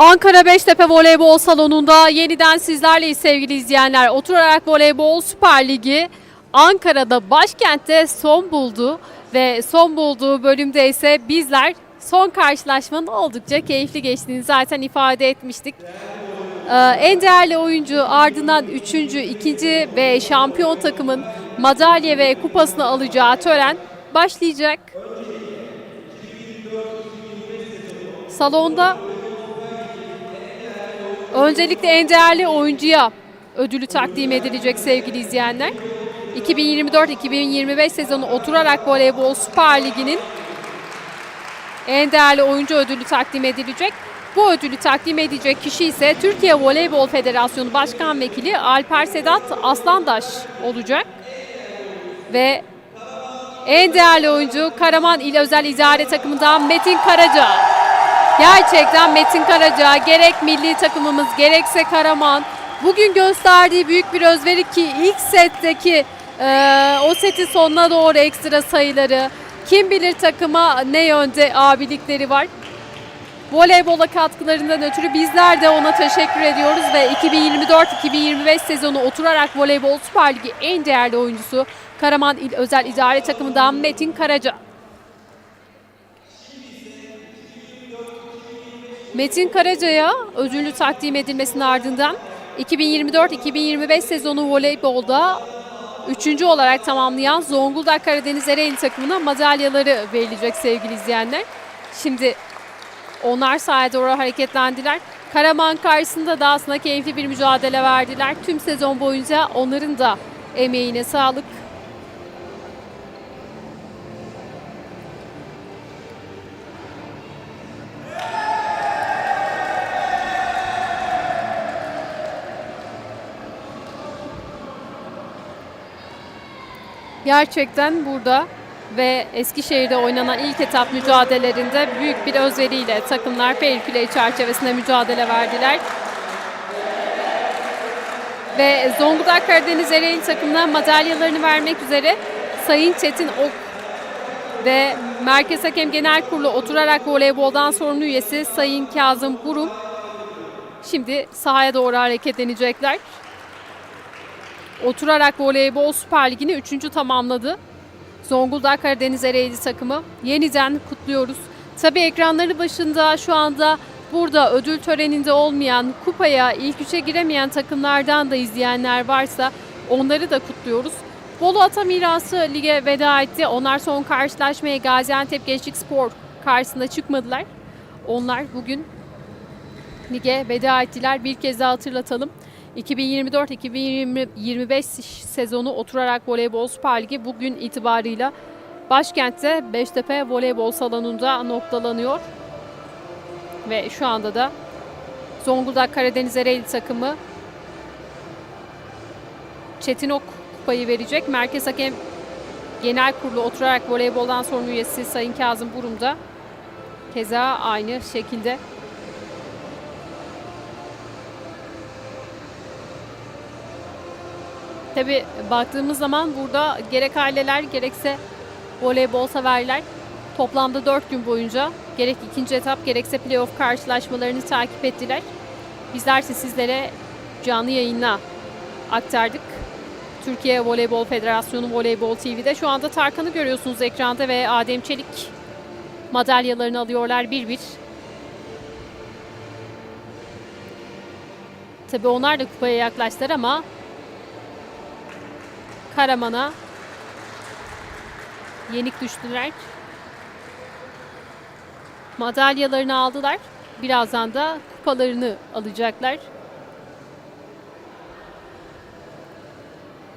Ankara Beştepe Voleybol Salonu'nda yeniden sizlerleyiz sevgili izleyenler. Oturarak Voleybol Süper Ligi Ankara'da başkentte son buldu ve son bulduğu bölümde ise bizler son karşılaşmanın oldukça keyifli geçtiğini zaten ifade etmiştik. Ee, en değerli oyuncu ardından üçüncü, ikinci ve şampiyon takımın madalya ve kupasını alacağı tören başlayacak. Salonda Öncelikle en değerli oyuncuya ödülü takdim edilecek sevgili izleyenler. 2024-2025 sezonu Oturarak Voleybol Süper Ligi'nin en değerli oyuncu ödülü takdim edilecek. Bu ödülü takdim edecek kişi ise Türkiye Voleybol Federasyonu Başkan Vekili Alper Sedat Aslandaş olacak. Ve en değerli oyuncu Karaman İl Özel İdare Takımından Metin Karaca. Gerçekten Metin Karaca gerek milli takımımız gerekse Karaman bugün gösterdiği büyük bir özveri ki ilk setteki e, o setin sonuna doğru ekstra sayıları kim bilir takıma ne yönde abilikleri var. Voleybola katkılarından ötürü bizler de ona teşekkür ediyoruz ve 2024-2025 sezonu oturarak Voleybol Süper Ligi en değerli oyuncusu Karaman İl Özel İdare Takımından Metin Karaca. Metin Karaca'ya ödülü takdim edilmesinin ardından 2024-2025 sezonu voleybolda üçüncü olarak tamamlayan Zonguldak Karadeniz Ereğli takımına madalyaları verilecek sevgili izleyenler. Şimdi onlar sayede oraya hareketlendiler. Karaman karşısında da aslında keyifli bir mücadele verdiler. Tüm sezon boyunca onların da emeğine sağlık. Gerçekten burada ve Eskişehir'de oynanan ilk etap mücadelelerinde büyük bir özveriyle takımlar play çerçevesinde mücadele verdiler. Ve Zonguldak Karadeniz Ereğli takımına madalyalarını vermek üzere Sayın Çetin Ok ve Merkez Hakem Genel Kurulu oturarak voleyboldan sorumlu üyesi Sayın Kazım Gurum şimdi sahaya doğru hareketlenecekler. Oturarak Voleybol Süper Ligi'ni 3. tamamladı. Zonguldak Karadeniz Ereğli takımı. Yeniden kutluyoruz. Tabii ekranları başında şu anda burada ödül töreninde olmayan, kupaya ilk üçe giremeyen takımlardan da izleyenler varsa onları da kutluyoruz. Bolu Ata Mirası lige veda etti. Onlar son karşılaşmaya Gaziantep Gençlik Spor karşısında çıkmadılar. Onlar bugün lige veda ettiler. Bir kez daha hatırlatalım. 2024-2025 sezonu oturarak Voleybol Süper Ligi bugün itibarıyla başkentte Beştepe Voleybol Salonu'nda noktalanıyor. Ve şu anda da Zonguldak Karadeniz Ereğli takımı Çetinok kupayı verecek. Merkez Hakem Genel Kurulu oturarak voleyboldan sorumlu üyesi Sayın Kazım Burum da keza aynı şekilde Tabi baktığımız zaman burada gerek aileler gerekse voleybol severler toplamda 4 gün boyunca gerek ikinci etap gerekse playoff karşılaşmalarını takip ettiler. Bizler ise sizlere canlı yayınla aktardık. Türkiye Voleybol Federasyonu Voleybol TV'de şu anda Tarkan'ı görüyorsunuz ekranda ve Adem Çelik madalyalarını alıyorlar bir bir. Tabi onlar da kupaya yaklaştılar ama Karaman'a yenik düştüler. Madalyalarını aldılar. Birazdan da kupalarını alacaklar.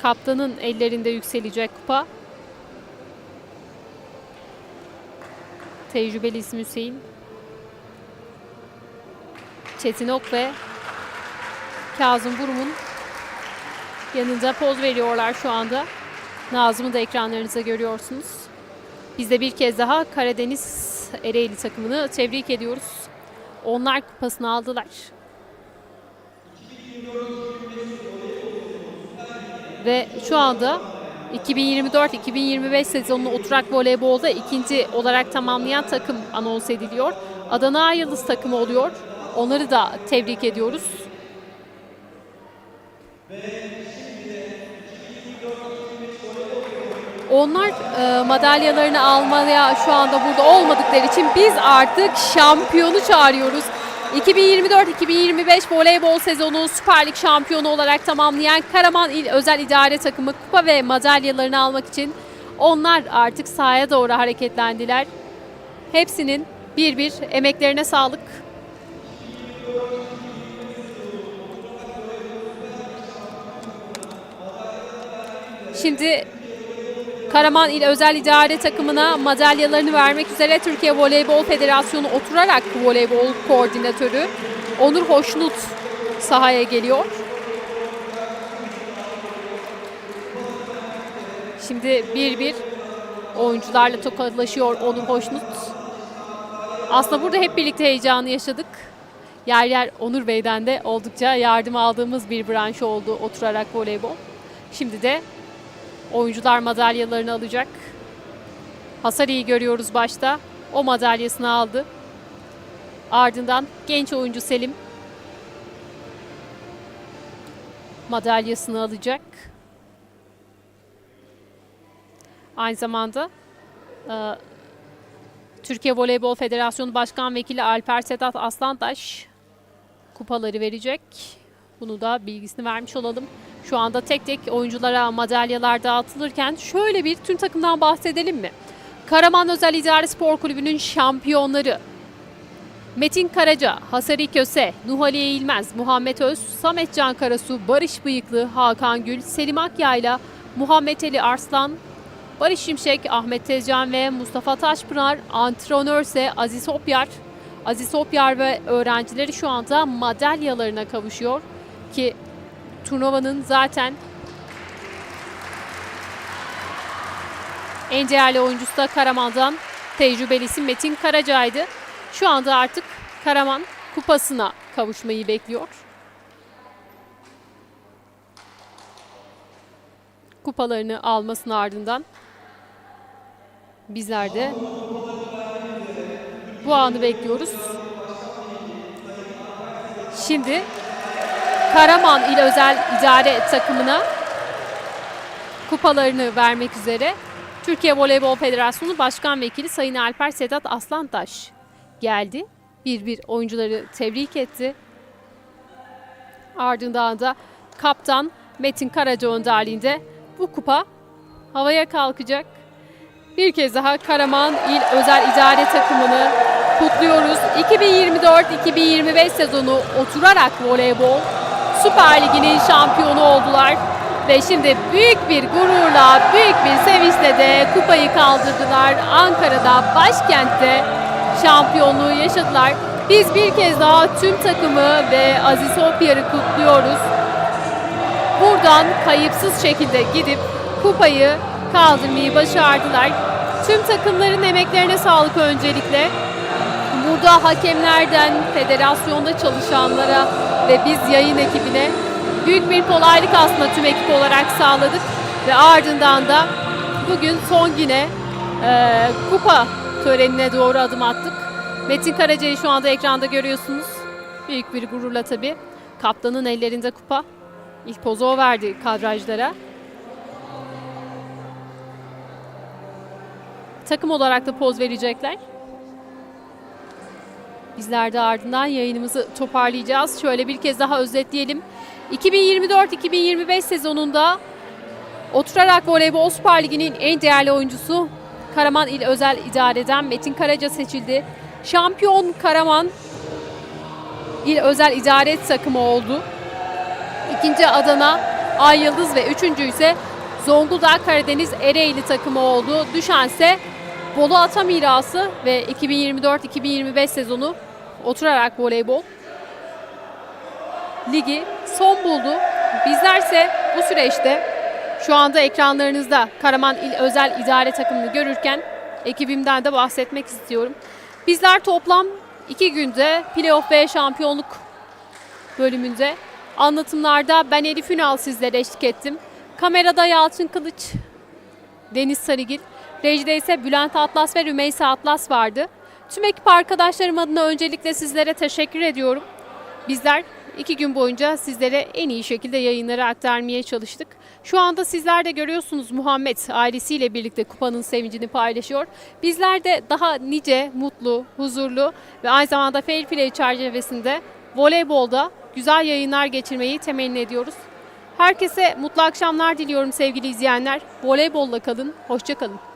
Kaptanın ellerinde yükselecek kupa. Tecrübeli isim Hüseyin. Çetin Ok ve Kazım Burum'un yanında poz veriyorlar şu anda. Nazım'ı da ekranlarınızda görüyorsunuz. Biz de bir kez daha Karadeniz Ereğli takımını tebrik ediyoruz. Onlar kupasını aldılar. Ve şu anda 2024-2025 sezonunu oturak voleybolda ikinci olarak tamamlayan takım anons ediliyor. Adana Yıldız takımı oluyor. Onları da tebrik ediyoruz. Onlar e, madalyalarını almaya şu anda burada olmadıkları için biz artık şampiyonu çağırıyoruz. 2024-2025 voleybol sezonu Süper Lig şampiyonu olarak tamamlayan Karaman İl Özel İdare Takımı kupa ve madalyalarını almak için onlar artık sahaya doğru hareketlendiler. Hepsinin bir bir emeklerine sağlık. Şimdi Karaman İl Özel İdare Takımına madalyalarını vermek üzere Türkiye Voleybol Federasyonu oturarak voleybol koordinatörü Onur Hoşnut sahaya geliyor. Şimdi bir bir oyuncularla tokalaşıyor Onur Hoşnut. Aslında burada hep birlikte heyecanı yaşadık. Yer yer Onur Bey'den de oldukça yardım aldığımız bir branş oldu oturarak voleybol. Şimdi de oyuncular madalyalarını alacak. Hasari'yi görüyoruz başta. O madalyasını aldı. Ardından genç oyuncu Selim madalyasını alacak. Aynı zamanda e, Türkiye Voleybol Federasyonu Başkan Vekili Alper Sedat Aslantaş kupaları verecek. Bunu da bilgisini vermiş olalım. Şu anda tek tek oyunculara madalyalar dağıtılırken şöyle bir tüm takımdan bahsedelim mi? Karaman Özel İdare Spor Kulübü'nün şampiyonları Metin Karaca, Hasari Köse, Nuhali Eğilmez, Muhammed Öz, Samet Can Karasu, Barış Bıyıklı, Hakan Gül, Selim Akyayla, Muhammed Ali Arslan, Barış Şimşek, Ahmet Tezcan ve Mustafa Taşpınar, antrenörse Aziz Opyar. Aziz Opyar ve öğrencileri şu anda madalyalarına kavuşuyor ki turnuvanın zaten en değerli oyuncusu da Karaman'dan tecrübelisi Metin Karaca'ydı. Şu anda artık Karaman kupasına kavuşmayı bekliyor. Kupalarını almasının ardından bizler de bu anı bekliyoruz. Şimdi Karaman İl Özel İdare Takımına kupalarını vermek üzere Türkiye Voleybol Federasyonu Başkan Vekili Sayın Alper Sedat Aslantaş geldi. Bir bir oyuncuları tebrik etti. Ardından da kaptan Metin Karaca önderliğinde bu kupa havaya kalkacak. Bir kez daha Karaman İl Özel İdare Takımını kutluyoruz. 2024-2025 sezonu oturarak voleybol Süper Ligi'nin şampiyonu oldular. Ve şimdi büyük bir gururla, büyük bir sevinçle de kupayı kaldırdılar. Ankara'da, başkentte şampiyonluğu yaşadılar. Biz bir kez daha tüm takımı ve Aziz Opyar'ı kutluyoruz. Buradan kayıpsız şekilde gidip kupayı kaldırmayı başardılar. Tüm takımların emeklerine sağlık öncelikle. Burada hakemlerden, federasyonda çalışanlara ve biz yayın ekibine büyük bir kolaylık aslında tüm ekip olarak sağladık. Ve ardından da bugün son güne e, kupa törenine doğru adım attık. Metin Karaca'yı şu anda ekranda görüyorsunuz. Büyük bir gururla tabii. Kaptanın ellerinde kupa. İlk pozu o verdi kadrajlara. Takım olarak da poz verecekler. Bizler de ardından yayınımızı toparlayacağız. Şöyle bir kez daha özetleyelim. 2024-2025 sezonunda Oturarak Voleybol Süper Ligi'nin en değerli oyuncusu Karaman İl Özel İdare'den Metin Karaca seçildi. Şampiyon Karaman İl Özel İdare takımı oldu. İkinci Adana Ay Yıldız ve üçüncü ise Zonguldak Karadeniz Ereğli takımı oldu. Düşense Bolu Ata Mirası ve 2024-2025 sezonu oturarak voleybol ligi son buldu. Bizlerse bu süreçte şu anda ekranlarınızda Karaman İl Özel İdare takımını görürken ekibimden de bahsetmek istiyorum. Bizler toplam iki günde playoff ve şampiyonluk bölümünde anlatımlarda ben Elif Ünal sizlere eşlik ettim. Kamerada Yalçın Kılıç, Deniz Sarıgil, rejide ise Bülent Atlas ve Rümeysa Atlas vardı. Tüm ekip arkadaşlarım adına öncelikle sizlere teşekkür ediyorum. Bizler iki gün boyunca sizlere en iyi şekilde yayınları aktarmaya çalıştık. Şu anda sizler de görüyorsunuz Muhammed ailesiyle birlikte kupanın sevincini paylaşıyor. Bizler de daha nice mutlu, huzurlu ve aynı zamanda fair play çerçevesinde voleybolda güzel yayınlar geçirmeyi temenni ediyoruz. Herkese mutlu akşamlar diliyorum sevgili izleyenler. Voleybolla kalın, hoşça kalın.